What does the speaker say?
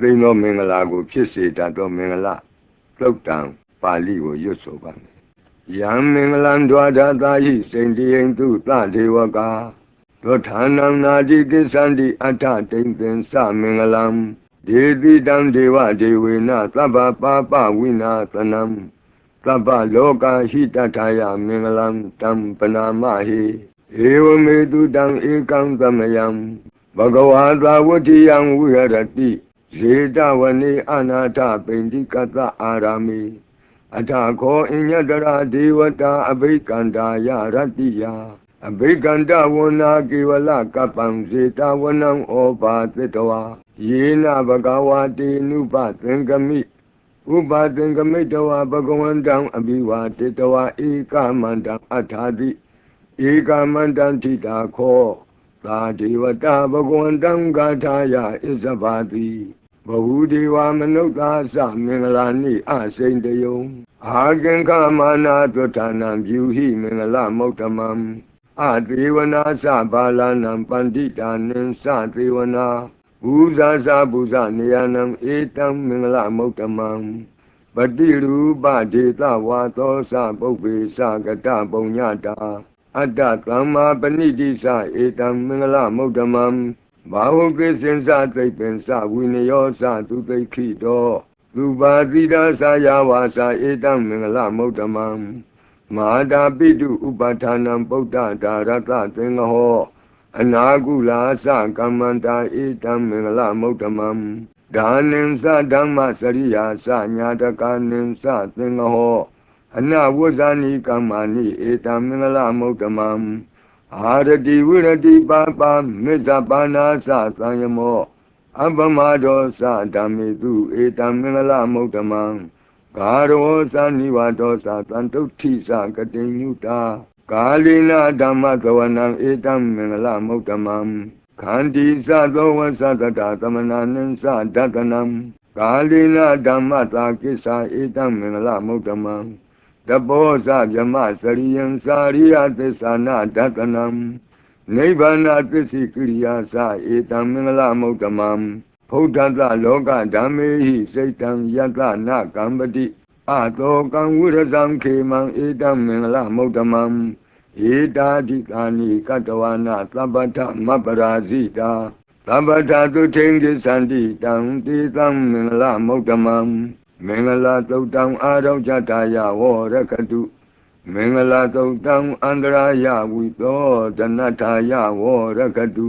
သိမ်းသောမင်္ဂလာကိုဖြစ်စေတတ်သောမင်္ဂလာသုတ်တံပါဠိကိုရွတ်ဆိုပါမယ်ယံမင်္ဂလံဒွါဒသာဟိစိန်တိယံသူသဒေဝကာသောဌာနံနာတိကိသန္တိအထတိန်သင်္သမင်္ဂလံဒေတိတံဒေဝဒေဝေနသဗ္ဗပါပဝိနာသနံသဗ္ဗလောကဟိတထာယမင်္ဂလံတံပနာမဟိဧဝမေတုတံဧကံသမယံဘဂဝါသာဝတ္တိယံဝိရတိ ဇေတဝနေအနာထပိန္တိကတအာရမိအထာခောအညတရာဒေဝတာအဘိကန္တာယရတ္တိယအဘိကန္တဝနာကေဝလကပ္ပံဇေတဝနံဩဘာသတ္တဝါယေနဘဂဝါတေနုပသင်္ကမိဥပါသင်္ကမိတဝါဘဂဝန္တံအဘိဝါတေတဝါဧကမန္တံအထာတိဧကမန္တံထိတာခော သာဒေဝတာဘဂဝန္တံဂါထာယဣဇဘာတိဘဝုဒေဝမနုဿာသမင်္ဂလာနိအစိန်တယုံအာကင်္ခမာနာသုဌာနံပြုဟိမင်္ဂလမုတ်တမံအသေဝနာသဘာလနံပန္တိတာနင်္စသေဝနာဘူဇာဇာဘူဇနေယနံဧတံမင်္ဂလမုတ်တမံပတိရူပဒေသဝါသောသပုပ္ပေသကတပုံညတာ အတ္တသမ္မာပဏိတိသဧတံမင်္ဂလမုတ်တမံဘာဝကိစင်္စသိပ္ပင်္စဝိနယောသသူသိခိတောသူပါတိတာသာယဝါစာဧတံမင်္ဂလမုတ်တမံမဟာတာပိတုဥပဌာနံပုဒ္ဒဒါရတသင်္ဃဟောအနာကုလာသကမ္မန္တာဧတံမင်္ဂလမုတ်တမံဒါနင်္စဓမ္မစရိယာသညာတကနင်္စသင်္ဃဟော အနဝဇ္ဇာနိကမ္မာနိဧတံမင်္ဂလမုတ်တမံအာရတိဝိရတိပါပါမေတ္တပါဏာသသံယမောအပမဒောသဓမ္မေတုဧတံမင်္ဂလမုတ်တမံဂါရောသနိဝါဒောသသံတုဋ္ဌိသကတိညုတာကာလိနာဓမ္မသဝနံဧတံမင်္ဂလမုတ်တမံခန္တီသသောဝသတတသမနာနင်းသဒတနံကာလိနာဓမ္မသာကိစ္ဆာဧတံမင်္ဂလမုတ်တမံ တဘောဇဗြမစရိယံစာရိယသစ္စာနာဒတနံနိဗ္ဗာန်သစ္စိကိရိယာသဧတံမင်္ဂလမုတ်တမံဖုဒ္ဓတလောကဓမ္မေဟိစိတ်တံယတနာကံပတိအတောကံဝိရဇံခေမံဧတံမင်္ဂလမုတ်တမံဧတာဓိကာနိကတဝနာသဗ္ဗထမပရာဇိတာသဗ္ဗထသုထိန်ကိသန္တိတံတေသံမင်္ဂလမုတ်တမံ မင်္ဂလာသုတ်တံအာရုံကြတာယဝရကတုမင်္ဂလာသုတ်တံအန္တရာယဝိသောတဏ္ဍာယဝရကတု